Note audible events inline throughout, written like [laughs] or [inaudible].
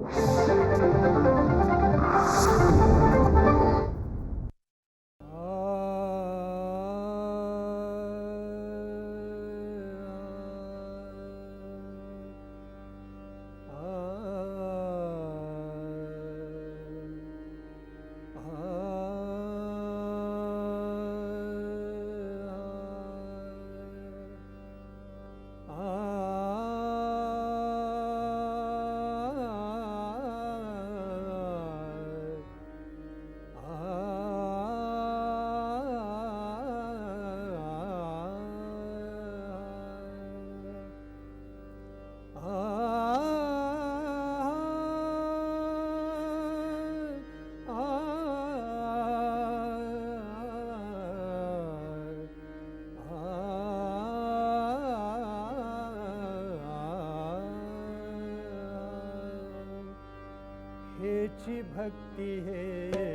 हेची [laughs] भक्ती है।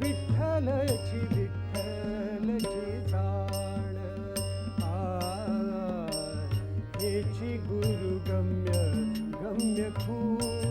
विठ्ठलची विठ्ठलची आ, हेची गुरु गम्य गम्य खूण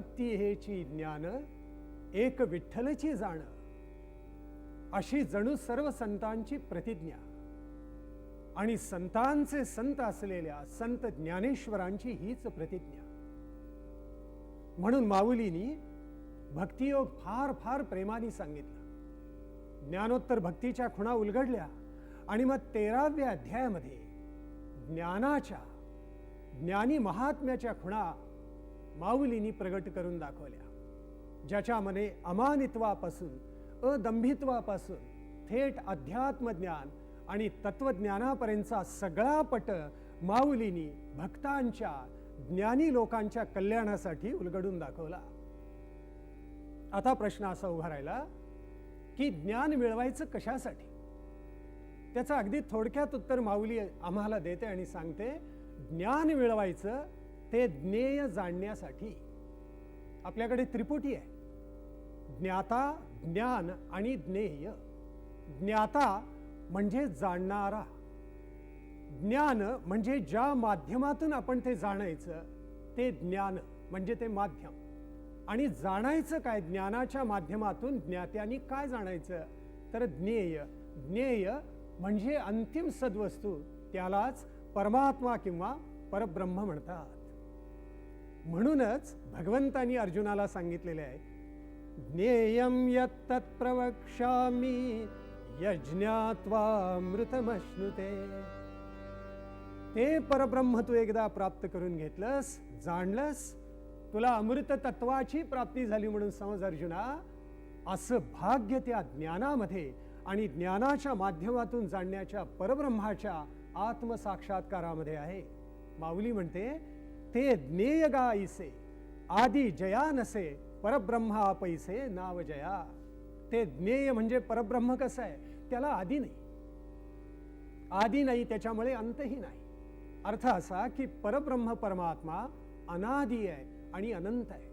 भक्ती हेची ज्ञान एक विठ्ठलची जाण अशी जणू सर्व संतांची प्रतिज्ञा. आणि संतांचे संत असलेल्या संत ज्ञानेश्वरांची हीच प्रतिज्ञा. म्हणून माऊलीनी भक्तियोग फार फार प्रेमाने सांगितलं. ज्ञानोत्तर भक्तीच्या खुणा उलगडल्या आणि मग तेराव्या अध्यायामध्ये ज्ञानाच्या ज्ञानी महात्म्याच्या खुणा माऊलीनी प्रगट करून दाखवल्या ज्याच्यामध्ये अमानित्वापासून अदंभित्वापासून थेट अध्यात्मज्ञान आणि तत्वज्ञानापर्यंतचा सगळा पट माऊलीनी भक्तांच्या ज्ञानी लोकांच्या कल्याणासाठी उलगडून दाखवला. आता प्रश्न असा उभा राहिला की ज्ञान मिळवायचं कशासाठी? त्याचं अगदी थोडक्यात उत्तर माऊली आम्हाला देते आणि सांगते ज्ञान मिळवायचं ते ज्ञेय जाणण्यासाठी आपल्याकडे त्रिपुटी आहे. ज्ञाता ज्ञान आणि ज्ञेय. ज्ञाता म्हणजे जाणणारा. ज्ञान म्हणजे ज्या माध्यमातून आपण ते जाणायचं ते ज्ञान म्हणजे ते माध्यम. आणि जाणायचं काय? ज्ञानाच्या माध्यमातून ज्ञात्यानी काय जाणायचं? तर ज्ञेय. ज्ञेय म्हणजे अंतिम सद्वस्तू. त्यालाच परमात्मा किंवा परब्रह्म म्हणतात. म्हणूनच भगवंतानी अर्जुनाला सांगितलेले आहे ज्ञेयम यत्तत् प्रवक्ष्यामी यज्ञात्वामृतमश्नुते ते परब्रह्म तू एकदा प्राप्त करून घेतलंस जाणलंस तुला अमृत तत्वाची प्राप्ती झाली म्हणून समज अर्जुना असं भाग्य त्या ज्ञानामध्ये आणि ज्ञानाच्या माध्यमातून जाणण्याच्या परब्रह्माच्या आत्मसाक्षात्कारामध्ये आहे. माऊली म्हणते ते ज्ञेय गाईसे आदि जया नसे परब्रह्मा पैसे नाव जया. ते ज्ञेय म्हणजे परब्रह्म कसं आहे? त्याला आधी नाही. आधी नाही त्याच्यामुळे अंतही नाही. अर्थ असा की परब्रह्म परमात्मा अनादी आहे आणि अनंत आहे.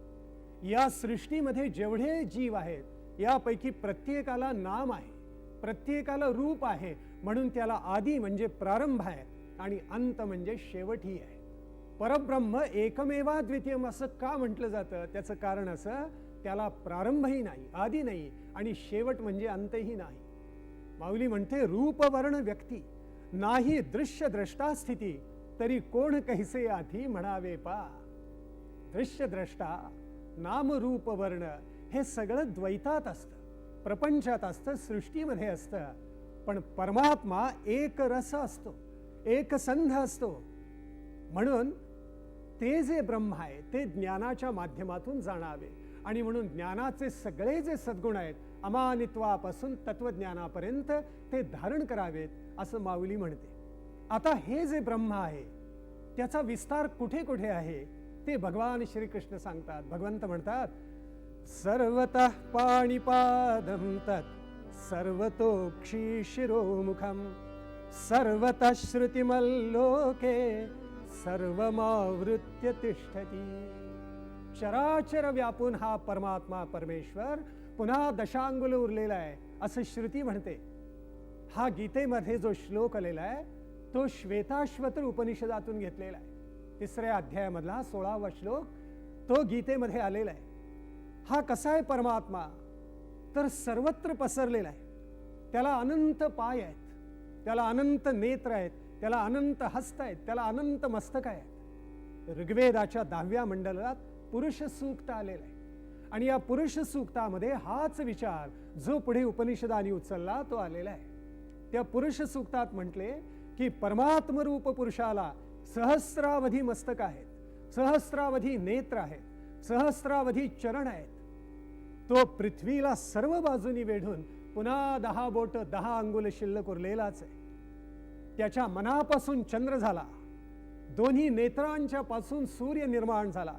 या सृष्टीमध्ये जेवढे जीव आहेत यापैकी प्रत्येकाला नाम आहे प्रत्येकाला रूप आहे म्हणून त्याला आदी म्हणजे प्रारंभ आहे आणि अंत म्हणजे शेवटही आहे. परब्रह्म एकमेवा द्वितीयम असं का म्हटलं जातं? त्याचं कारण असं त्याला प्रारंभही नाही आधी नाही आणि शेवट म्हणजे अंतही नाही. माऊली म्हणते रूपवर्ण व्यक्ती नाही दृश्य द्रष्टा स्थिती तरी कोण कैसे आधी म्हणावे पा? दृश्य द्रष्टा नाम रूप वर्ण हे सगळं द्वैतात असतं प्रपंचात असतं सृष्टीमध्ये असतं पण परमात्मा एक रस असतो एक संध असतो. म्हणून ते जे ब्रह्म आहे ते ज्ञानाच्या माध्यमातून जाणावे. आणि म्हणून ज्ञानाचे सगळे जे सद्गुण आहेत अमानित्वापासून तत्वज्ञानापर्यंत ते धारण करावेत असं माऊली म्हणते. आता हे जे ब्रह्म आहे त्याचा विस्तार कुठे कुठे आहे ते भगवान श्रीकृष्ण सांगतात. भगवंत म्हणतात सर्वत पाणीपादम तत् सर्वतोक्षी शिरोमुखम सर्वतः श्रुतिमल्लोके सर्वमावृत्य तिष्ठती। चराचर व्यापून हा परमात्मा परमेश्वर पुन्हा दशांगुल उरलेला आहे असं श्रुती म्हणते. हा गीतेमध्ये जो श्लोक आलेला आहे तो श्वेताश्वतर उपनिषदातून घेतलेला आहे. तिसऱ्या अध्यायामधला सोळावा श्लोक तो गीतेमध्ये आलेला आहे. हा कसा आहे परमात्मा? तर सर्वत्र पसरलेला आहे. त्याला अनंत पाय आहेत. त्याला अनंत नेत्र आहेत. त्याला अनंत हस्त आहेत त्याला अनंत मस्तक आहेत. ऋग्वेदाच्या दहाव्या मंडलात पुरुष सूक्त आलेलं आहे. आणि या पुरुष सूक्तामध्ये हाच विचार जो पुढे उपनिषदानी उचलला तो आलेला आहे. त्या पुरुष सूक्तात म्हटले की परमात्मरूप पुरुषाला सहस्रावधी मस्तक आहेत सहस्रावधी नेत्र आहेत सहस्रावधी चरण आहेत. तो पृथ्वीला सर्व बाजूनी वेढून पुन्हा दहा बोट दहा अंगुल शिल्लक उरलेलाच आहे. त्याच्या मनापासून चंद्र झाला. दोन्ही नेत्रांच्या पासून सूर्य निर्माण झाला.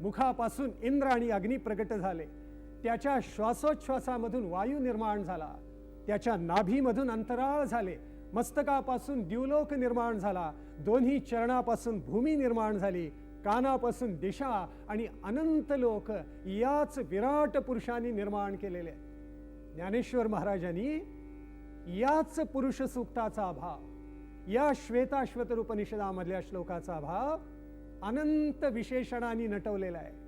मुखापासून इंद्र आणि अग्नी प्रकट झाले. त्याच्या श्वासोच्छ्वासामधून वायू निर्माण झाला. त्याच्या नाभीमधून अंतराळ झाले. मस्तकापासून द्युलोक निर्माण झाला. दोन्ही चरणापासून भूमी निर्माण झाली. कानापासून दिशा आणि अनंत लोक याच विराट पुरुषांनी निर्माण केलेले. ज्ञानेश्वर महाराजांनी याच पुरुष सूक्ताचा अभाव या श्वेताश्वतर उपनिषदामधल्या श्लोकाचा भाव अनंत विशेषणाने नटवलेला आहे.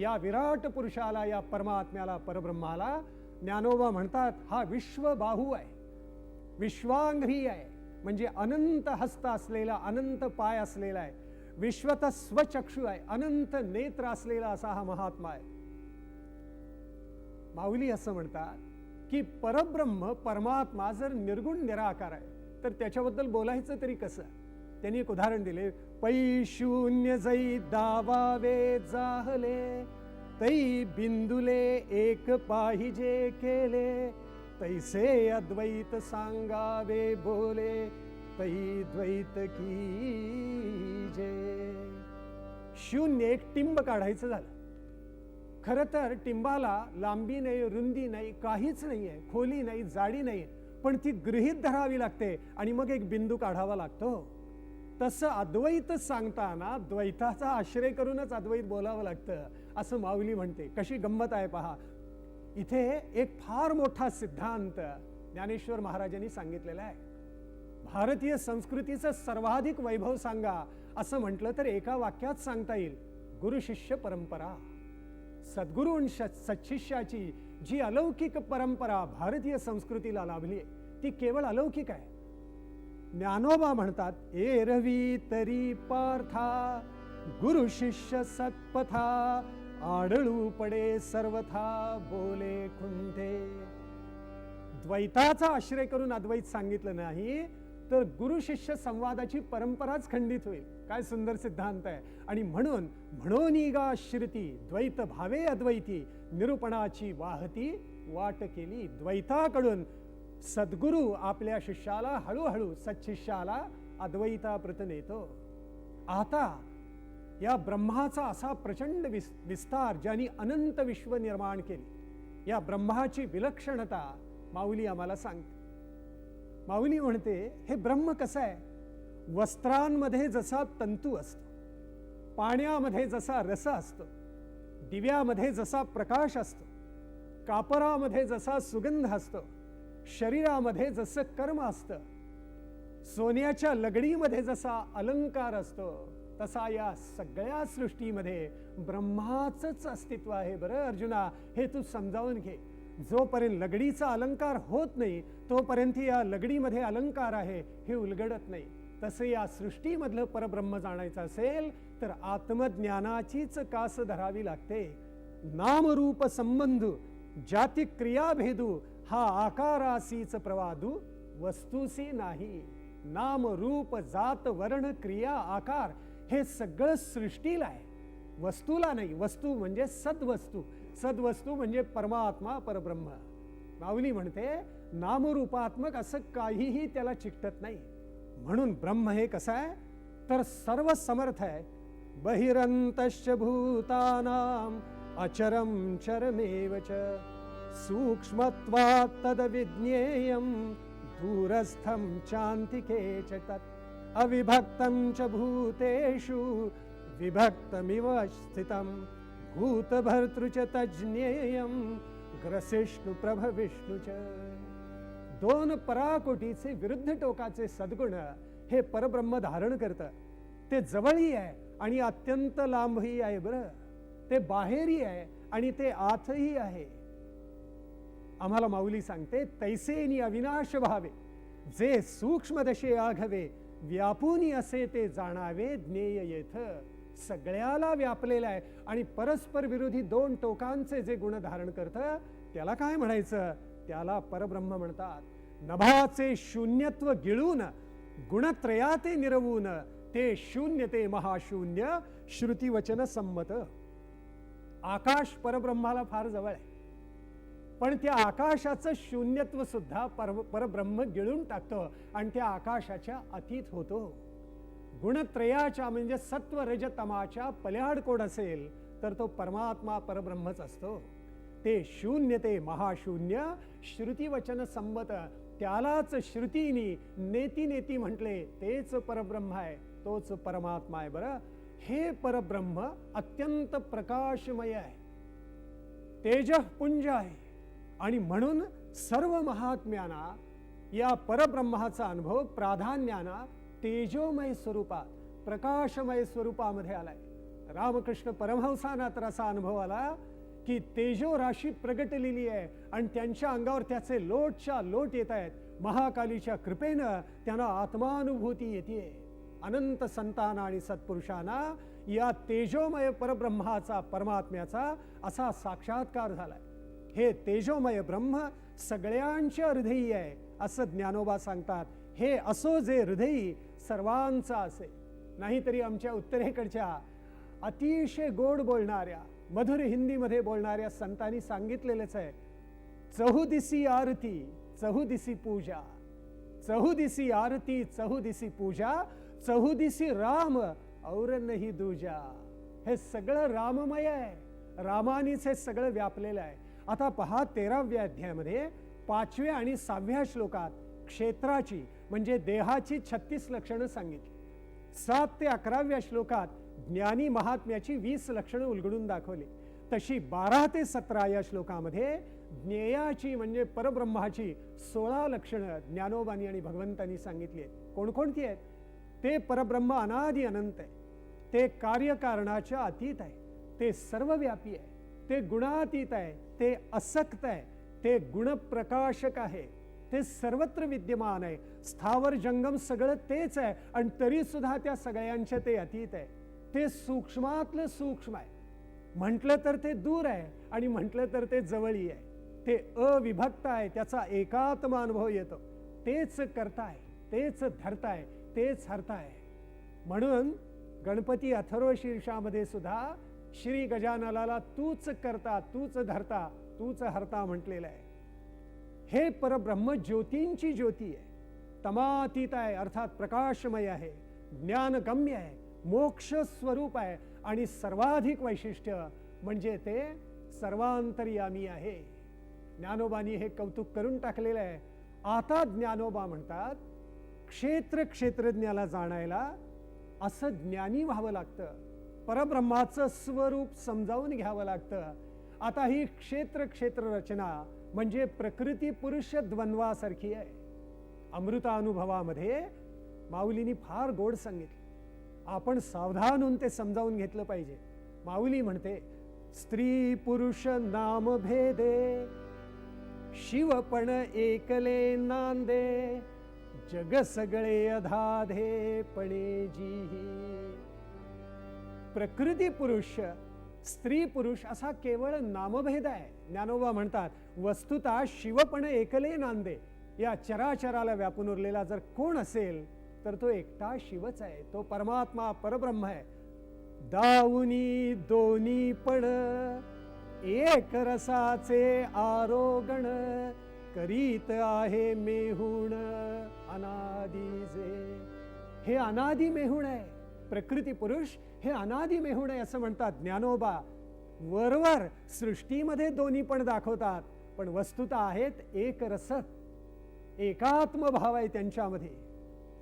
या विराट पुरुषाला या परमात्म्याला परब्रह्माला ज्ञानोबा म्हणतात हा विश्वबाहू आहे. विश्वांघ्री आहे. म्हणजे अनंत हस्त असलेला अनंत पाय असलेला आहे. विश्वत स्वचक्षु आहे. अनंत नेत्र असलेला असा हा महात्मा आहे. माऊली असं म्हणतात की परब्रह्म परमात्मा जर निर्गुण निराकार आहे. तर त्याच्याबद्दल बोलायचं तरी कसं? त्यांनी एक उदाहरण दिले. पै शून्य जै दावावे जाहले तै बिंदुले एक पाहिजे केले तैसे अद्वैत सांगावे बोले तै द्वैत की जे. शून्य एक टिंब काढायचं झालं. खरं तर टिंबाला लांबी नाही रुंदी नाही काहीच नाही आहे खोली नाही जाडी नाही. पण ती गृहीत धरावी लागते आणि मग एक बिंदू काढावा लागतो. तसं अद्वैत सांगताना द्वैताचा आश्रय करूनच अद्वैत बोलावं लागतं असं माऊली म्हणते. कशी गंमत आहे पहा. इथे एक फार मोठा सिद्धांत ज्ञानेश्वर महाराजांनी सांगितलेला आहे. भारतीय संस्कृतीचं सर्वाधिक वैभव सांगा असं म्हटलं तर एका वाक्यात सांगता येईल. गुरु शिष्य परंपरा. सद्गुरू आणि श- सच्छिष्याची जी अलौकिक परंपरा भारतीय संस्कृतीला लाभली आहे ती केवळ अलौकिक आहे. ज्ञानोबा म्हणतात एरवी तरी पार्था गुरु शिष्य सत्पथा आढळू पडे सर्वथा बोले कुंठे द्वैताचा आश्रय करून अद्वैत सांगितलं नाही तर गुरु शिष्य संवादाची परंपराच खंडित होईल. काय सुंदर सिद्धांत आहे. आणि म्हणून म्हणून गा श्रुती द्वैत भावे अद्वैती निरूपणाची वाहती वाट केली द्वैताकडून. सद्गुरू आपल्या शिष्याला हळूहळू सच्छिष्याला अद्वैताप्रत नेतो. आता या ब्रह्माचा असा प्रचंड विस विस्तार ज्यांनी अनंत विश्व निर्माण केले या ब्रह्माची विलक्षणता माऊली आम्हाला सांगते. माऊली म्हणते हे ब्रह्म कसं आहे? वस्त्रांमध्ये जसा तंतू असतो पाण्यामध्ये जसा रस असतो दिव्यामध्ये जसा प्रकाश असतो कापरामध्ये जसा सुगंध असतो शरीरामध्ये जसं कर्म असतं सोन्याच्या लगडीमध्ये जसा अलंकार असतो तसा या सगळ्या सृष्टीमध्ये ब्रह्माचंच अस्तित्व आहे बरं अर्जुना. हे तू समजावून घे. जोपर्यंत लगडीचा अलंकार होत नाही तोपर्यंत या लगडीमध्ये अलंकार आहे हे उलगडत नाही. तसं या सृष्टीमधलं परब्रह्म जाणायचं असेल तर आत्मज्ञानाचीच कास धरावी लागते. नामरूप संबंध जाती क्रियाभेदू हा आकारासीच प्रवादू वस्तूसी नाही. नाम रूप जात वर्ण क्रिया आकार हे सगळं सृष्टीला आहे. वस्तूला नाही वस्तू म्हणजे सद्वस्तू. सद्वस्तू म्हणजे परमात्मा परब्रह्म. माऊली म्हणते नामरूपात्मक असं काहीही त्याला चिकटत नाही. म्हणून ब्रह्म हे कसं आहे? तर सर्व समर्थ आहे. बहिरंतश्च भूतानाम अचरम चरमेव च सूक्ष्मत्वात् तदविज्ञेयं दूरस्थं चान्तिके च तत्। अविभक्तं च भूतेषु विभक्तमिव स्थितं। भूतभर्तृ च तज्ज्ञेयं ग्रसिष्णु प्रभविष्णु च। दोन पराकोटीचे विरुद्ध टोकाचे सद्गुण हे परब्रह्म धारण करतं. ते जवळही आहे आणि अत्यंत लांबही आहे बरं. ते बाहेरही आहे आणि ते आतही आहे. आम्हाला माऊली सांगते तैसेनी अविनाश व्हावे. जे सूक्ष्मदशे आघवे व्यापूनी असे ते जाणावे ज्ञेय येथ. सगळ्याला व्यापलेलं आहे आणि परस्पर विरोधी दोन टोकांचे जे गुण धारण करतं त्याला काय म्हणायचं? त्याला परब्रह्म म्हणतात. नभाचे शून्यत्व गिळून गुणत्रयाते निरवून ते शून्य ते महाशून्य श्रुतीवचन संमत. आकाश परब्रह्माला फार जवळ आहे. पण त्या आकाशाचं शून्यत्व सुद्धा पर परब्रह्म गिळून टाकतं आणि त्या आकाशाच्या अतीत होतो. गुणत्रयाच्या म्हणजे सत्व रजतमाच्या पल्याड कोड असेल तर तो परमात्मा परब्रह्मच असतो. ते शून्य ते महाशून्य श्रुतीवचन संमत त्यालाच श्रुतीनी नेती नेती म्हटले तेच परब्रह्म आहे तोच परमात्मा आहे बरं. हे परब्रह्म अत्यंत प्रकाशमय आहे. तेजपुंज आहे. आणि म्हणून सर्व महात्म्यांना या परब्रह्माचा अनुभव प्राधान्याना तेजोमय स्वरूपात प्रकाशमय स्वरूपामध्ये आलाय. रामकृष्ण परमहंसाना तर असा अनुभव आला की तेजो राशी प्रगटलेली आहे आणि त्यांच्या अंगावर त्याचे लोटच्या लोट येत आहेत. महाकालीच्या कृपेनं त्यांना आत्मानुभूती येते. अनंत संतांना आणि सत्पुरुषांना या तेजोमय परब्रह्माचा परमात्म्याचा असा साक्षात्कार झालाय. हे तेजोमय ब्रह्म सगळ्यांच्या हृदयी आहे असं ज्ञानोबा सांगतात. हे असो जे हृदयी सर्वांचा असे. नाहीतरी आमच्या उत्तरेकडच्या अतिशय गोड बोलणाऱ्या मधुर हिंदीमध्ये बोलणाऱ्या संतांनी सांगितलेलंच आहे. चहुदिसी आरती चहुदिसी पूजा. चहुदिसी आरती चहुदिसी पूजा चहुदिसी राम और नाही दुजा. हे सगळं राममय आहे. रामानीच हे सगळं व्यापलेलं आहे. आता पहा तेराव्या अध्यायामध्ये पाचव्या आणि सहाव्या श्लोकात क्षेत्राची म्हणजे देहाची छत्तीस लक्षणं सांगितली. सात ते अकराव्या श्लोकात ज्ञानी महात्म्याची वीस लक्षणं उलगडून दाखवली. तशी बारा ते सतरा या श्लोकामध्ये ज्ञेयाची म्हणजे परब्रह्माची सोळा लक्षणं ज्ञानोबानी आणि भगवंतांनी सांगितली आहेत. कोणकोणती आहेत? ते परब्रह्म अनादि अनंत आहे. ते कार्यकारणाच्या अतीत आहे. ते सर्वव्यापी आहे. ते गुणातीत आहे. ते असक्त आहे. ते गुणप्रकाशक आहे. ते सर्वत्र विद्यमान आहे. स्थावर जंगम सगळं तेच आहे. आणि तरी सुद्धा त्या सगळ्यांचे ते अतीत आहे. ते सूक्ष्मातलं सूक्ष्म आहे. म्हटलं तर ते दूर आहे आणि म्हटलं तर ते जवळी आहे. ते अविभक्त आहे त्याचा एकात्म अनुभव येतो. तेच करताय तेच धरताय तेच हरताय. म्हणून गणपती अथर्व शीर्षामध्ये सुद्धा श्री गजाननाला तूच करता तूच धरता तूच हरता म्हटलेलं आहे. हे परब्रह्म ज्योतींची ज्योती आहे. तमातीत आहे अर्थात प्रकाशमय आहे ज्ञानगम्य आहे. मोक्ष स्वरूप आहे. आणि सर्वाधिक वैशिष्ट्य म्हणजे ते सर्वांतर्यामी आहे. ज्ञानोबानी हे कौतुक करून टाकलेलं आहे. आता ज्ञानोबा म्हणतात क्षेत्र क्षेत्रज्ञाला जाणायला असं ज्ञानी व्हावं लागतं. परब्रह्माचं स्वरूप समजावून घ्यावं लागतं. आता ही क्षेत्र क्षेत्र रचना म्हणजे प्रकृती पुरुष द्वंद्वासारखी आहे. अमृतानुभवामध्ये माऊलीनी फार गोड सांगितलं. आपण सावधान होऊन ते समजावून घेतलं पाहिजे. माऊली म्हणते स्त्री पुरुष नाम भेदे शिवपण एकले नांदे जग सगळे अधाधे पणे जीही. प्रकृती पुरुष स्त्री पुरुष असा केवळ नामभेद आहे. ज्ञानोबा म्हणतात वस्तुता शिवपण एकले नांदे. या चराचराला व्यापून उरलेला जर कोण असेल तर तो एकटा शिवच आहे. तो परमात्मा परब्रह्म आहे. दाऊनी दोन्ही पण एक रसाचे आरोगण करीत आहे मेहुण अनादीजे. हे अनादि मेहुण आहे. प्रकृती पुरुष हे अनादि मेहुण आहे असं म्हणतात ज्ञानोबा. वरवर सृष्टीमध्ये दोन्ही पण दाखवतात पण वस्तुता आहेत एक रसत. एकात्म भाव आहे त्यांच्यामध्ये.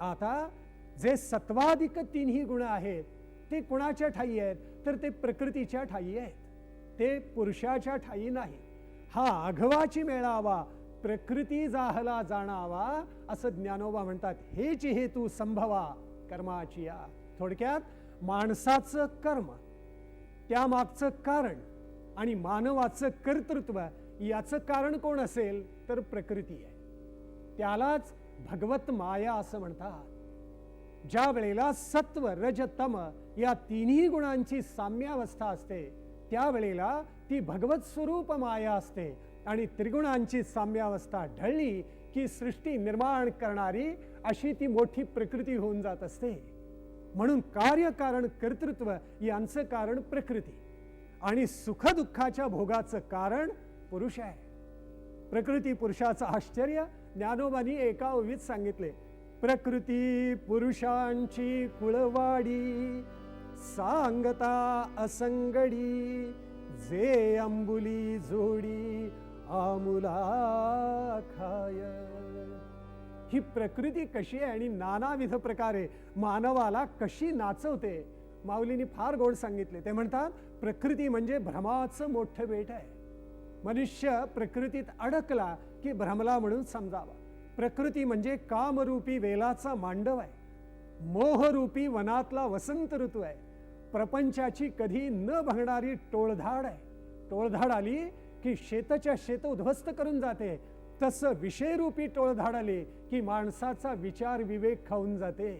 आता जे सत्वाधिक तिन्ही गुण आहेत ते कुणाच्या ठाई आहेत? तर ते प्रकृतीच्या ठाई आहेत. ते पुरुषाच्या ठाई नाही. हा आघवाची मेळावा प्रकृती जाहला जाणावा असं ज्ञानोबा म्हणतात. हेच हेतू संभवा कर्माची या. थोडक्यात माणसाचं कर्म त्यामागचं कारण आणि मानवाचं कर्तृत्व याचं कारण कोण असेल? तर प्रकृती आहे. त्यालाच भगवत माया असं म्हणतात. ज्या वेळेला सत्व रज तम या तिन्ही गुणांची साम्यावस्था असते त्यावेळेला ती भगवत स्वरूप माया असते आणि त्रिगुणांची साम्यावस्था ढळली की सृष्टी निर्माण करणारी अशी ती मोठी प्रकृती होऊन जात असते. म्हणून कार्यकारण कर्तृत्व यांचं कारण प्रकृती आणि सुखदुःखाच्या भोगाचं कारण पुरुष आहे. प्रकृती पुरुषाचं आश्चर्य ज्ञानोबानी एका ओवीत सांगितले प्रकृती पुरुषांची कुळवाडी सांगता असंगडी जे अंबुली जोडी आमुला खाय. ही प्रकृती कशी आहे आणि नानाविध प्रकारे मानवाला कशी नाचवते माऊलींनी फार गोड सांगितले. ते म्हणतात प्रकृती म्हणजे भ्रमाचं मोठं बेट आहे. मनुष्य प्रकृतीत अडकला की भ्रमला म्हणून समजावा. प्रकृती म्हणजे कामरूपी वेलाचा मांडव आहे. मोहरूपी वनातला वसंत ऋतू आहे. प्रपंचाची कधी न भगणारी टोळधाड आहे. टोळधाड आली की शेतच्या शेत उद्ध्वस्त करून जाते. तसं विषयरूपी टोळधाड आली की माणसाचा विचार विवेक खाऊन जाते.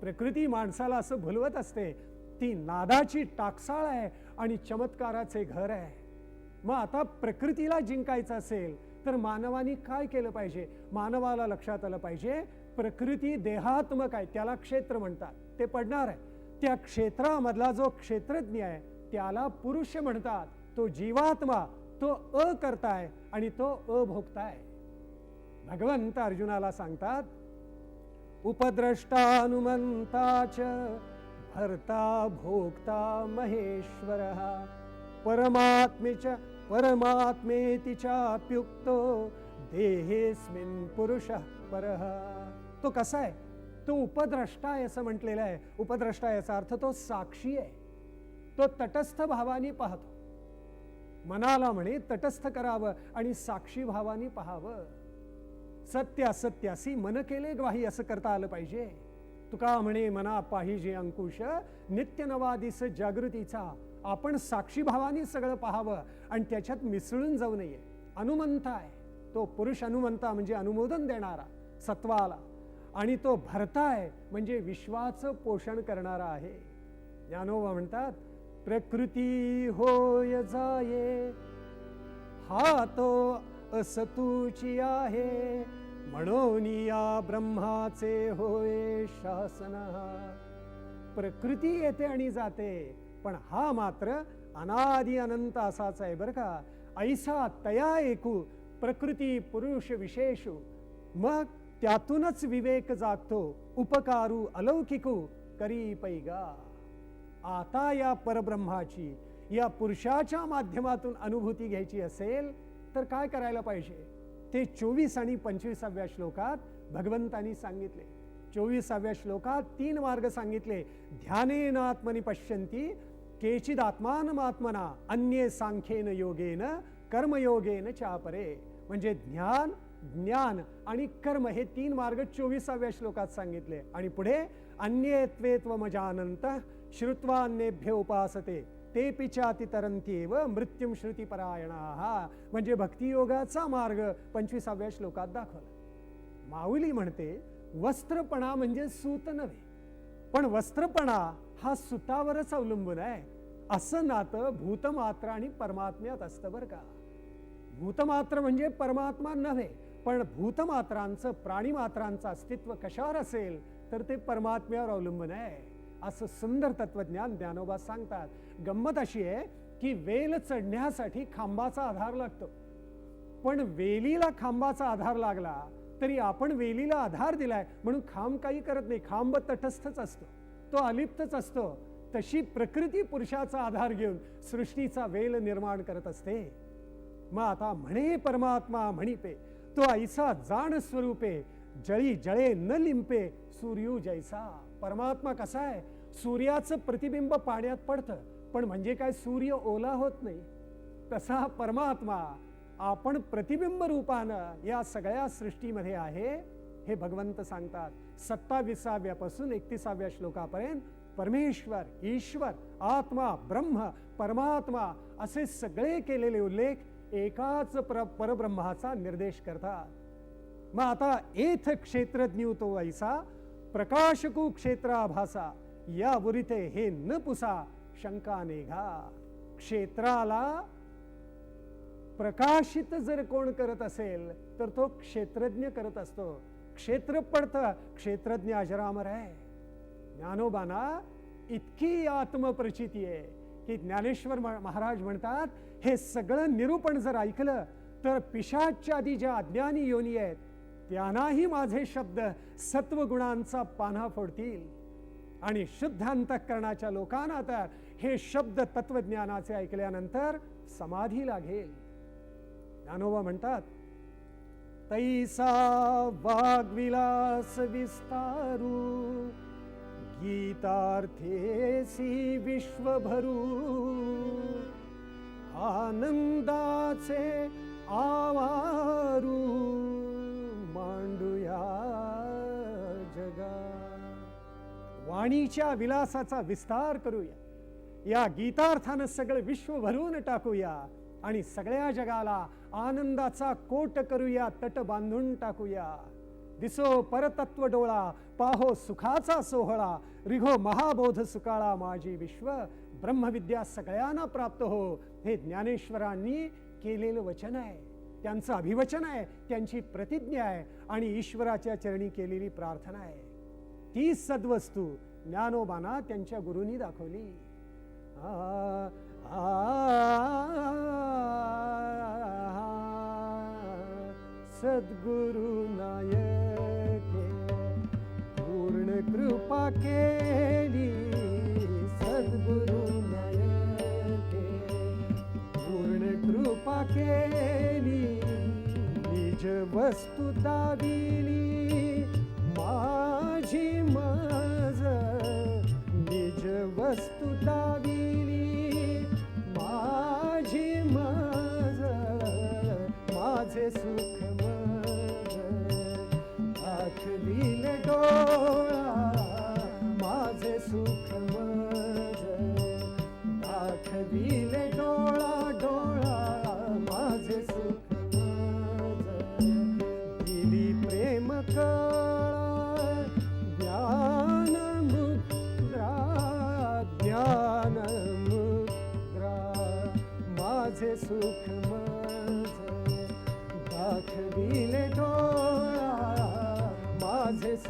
प्रकृती माणसाला असं भुलवत असते. ती नादाची टाकसाळ आहे आणि चमत्काराचे घर आहे. मग आता प्रकृतीला जिंकायचं असेल तर मानवाने काय केलं पाहिजे? मानवाला लक्षात आलं पाहिजे प्रकृती देहात्मक आहे त्याला क्षेत्र म्हणतात. ते पडणार आहे. त्या क्षेत्रामधला जो क्षेत्रज्ञ आहे त्याला पुरुष म्हणतात. तो जीवात्मा तो अकर्ताय आणि तो अभोगताय भगवंत अर्जुनाला सांगतात उपद्रष्टानुमंताच भरता भोक्ता महेश्वर परमात्मेच्या परमात्मेति चाप्युक्तो देहेस्मिन पुरुष परः। तो कसा आहे? तो उपद्रष्टा आहे असं म्हटलेलं आहे. उपद्रष्टा याचा अर्थ तो साक्षी आहे. तो तटस्थ भावानी पाहतो. मनाला म्हणे तटस्थ करावं आणि साक्षी भावानी पाहावं. सत्य असत्यासी मन केले ग्वाही असं करता आलं पाहिजे. तुका म्हणे मना पाहिजे अंकुश नित्यनवादिस जागृतीचा. आपण साक्षीभावाने सगळं पाहावं आणि त्याच्यात मिसळून जाऊ नये. अनुमंता आहे. तो पुरुष अनुमंता म्हणजे अनुमोदन देणारा सत्वाला. आणि तो भरता आहे म्हणजे विश्वाचं पोषण करणारा आहे. ज्ञानोबा म्हणतात प्रकृती होय जाये. हा तो असतूची आहे. म्हणून या ब्रह्माचे होय शासन. प्रकृती येते आणि जाते. पण हा मात्र अनादि अनंत असाच आहे बरं का. ऐसा तया एकू प्रकृती पुरुष विशेषू. मग त्यातूनच विवेक जागतो उपकारू अलौकिकू करी पैगा आता या परब्रह्माची या पुरुषाच्या माध्यमातून अनुभूती घ्यायची असेल तर काय करायला पाहिजे? ते चोवीस आणि पंचवीसाव्या श्लोकात भगवंतांनी सांगितले. चोवीसाव्या श्लोकात तीन मार्ग सांगितले. ध्यानेनात्मनी पश्यंती केचिदात्मानमात्मना अन्ये सांख्येन योगेन कर्मयोगेन चापरे. म्हणजे ज्ञान ज्ञान आणि कर्म हे तीन मार्ग चोवीसाव्या श्लोकात सांगितले. आणि पुढे अन्यत्वेत्वमजानंत श्रुत्वान्येभ्य उपासते. ते पिचाती तरंत्येव मृत्युम श्रुतीपरायणा. म्हणजे भक्तियोगाचा मार्ग पंचवीसाव्या श्लोकात दाखवला. माऊली म्हणते वस्त्रपणा म्हणजे सूत नव्हे. पण वस्त्रपणा हा सुतावरच अवलंबून आहे. असं नातं भूतमात्र आणि परमात्म्यात असतं बरं का. भूतमात्र म्हणजे परमात्मा नव्हे पण भूतमात्रांचं प्राणीमात्रांचं अस्तित्व कशावर असेल तर ते परमात्म्यावर अवलंबून आहे. असं सुंदर तत्वज्ञान ज्ञानोबा सांगतात. गंमत अशी आहे की वेल चढण्यासाठी खांबाचा आधार लागतो. पण वेलीला खांबाचा आधार लागला तरी आपण वेलीला आधार दिलाय म्हणून खांब काही करत नाही. खांब तटस्थच असतो. तो अलिप्तच असतो. तशी प्रकृती पुरुषाचा आधार घेऊन सृष्टीचा वेल निर्माण करत असते. मग आता म्हणे परमात्मा म्हणिपे तो ऐसा जाण स्वरूपे जळी जळे न लिंपे सूर्यू जैसा. परमात्मा कसा आहे? सूर्याचं प्रतिबिंब पाण्यात पडतं पण म्हणजे काय सूर्य ओला होत नाही? तसा परमात्मा आपण प्रतिबिंब रूपानं या सगळ्या सृष्टीमध्ये आहे. हे भगवंत सांगतात सत्ताविसाव्यापासून एकतीसाव्या श्लोकापर्यंत परमेश्वर ईश्वर आत्मा ब्रह्म परमात्मा असे सगळे केलेले उल्लेख एकाच प्र परब्रह्माचा निर्देश करतात. मग आता एथ क्षेत्रज्ञ तो ऐसा प्रकाशकू क्षेत्राभासा या बुरिते हे न पुसा शंका नेघा. क्षेत्राला प्रकाशित जर कोण करत असेल तर तो क्षेत्रज्ञ करत असतो. क्षेत्र पडतं क्षेत्रज्ञ अजरामर आहे. ज्ञानोबाना इतकी आत्मप्रचिती आहे की ज्ञानेश्वर महाराज म्हणतात हे सगळं निरूपण जर ऐकलं तर पिशाच्या आधी ज्या अज्ञानी योनी आहेत त्यांनाही माझे शब्द सत्वगुणांचा पान्हा फोडतील. आणि शुद्ध अंतःकरणाच्या लोकांना तर हे शब्द तत्वज्ञानाचे ऐकल्यानंतर समाधी लागेल. ज्ञानोबा म्हणतात तैसा वाग्विलास विस्तारू गीतार्थेसी विश्वभरू। आनंदाचे आवारू मांडूया जगा। वाणीच्या विलासाचा विस्तार करूया या गीतार्थानं सगळं विश्व भरून टाकूया आणि सगळ्या जगाला आनंदाचा कोट करूया तट बांधून टाकूया. दिसो परतत्व डोळा पाहो सुखाचा सोहळा रिघो महाबोध सुकाळा माझी विश्व. ब्रह्मविद्या सगळ्यांना प्राप्त हो हे ज्ञानेश्वरांनी केलेलं वचन आहे. त्यांचं अभिवचन आहे त्यांची प्रतिज्ञा आहे आणि ईश्वराच्या चरणी केलेली प्रार्थना आहे. ती सद्वस्तू ज्ञानोबाना त्यांच्या गुरुनी दाखवली. आ, सद्गुरु नायके पूर्ण कृपा केली सद्गुरु नायके पूर्ण कृपा केली निज वस्तू दाविली माझी मज निज वस्तू दावी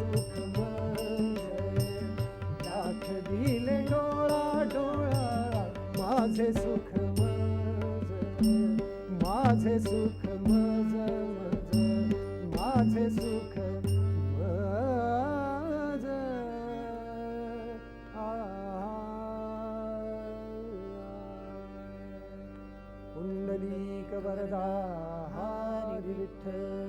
माझे सुख मज दाखविले डोळा डोळा माझे सुख मज माझे माझे सुख मज मज माझे सुख मज. पुंडलीक वरदा हरी विठ्ठल.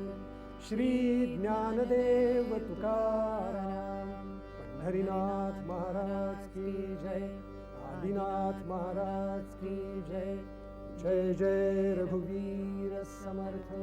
श्री ज्ञानदेव तुकाराम. पंढरीनाथ महाराज की जय. आदिनाथ महाराज की जय. जय जय रघुवीर समर्थ.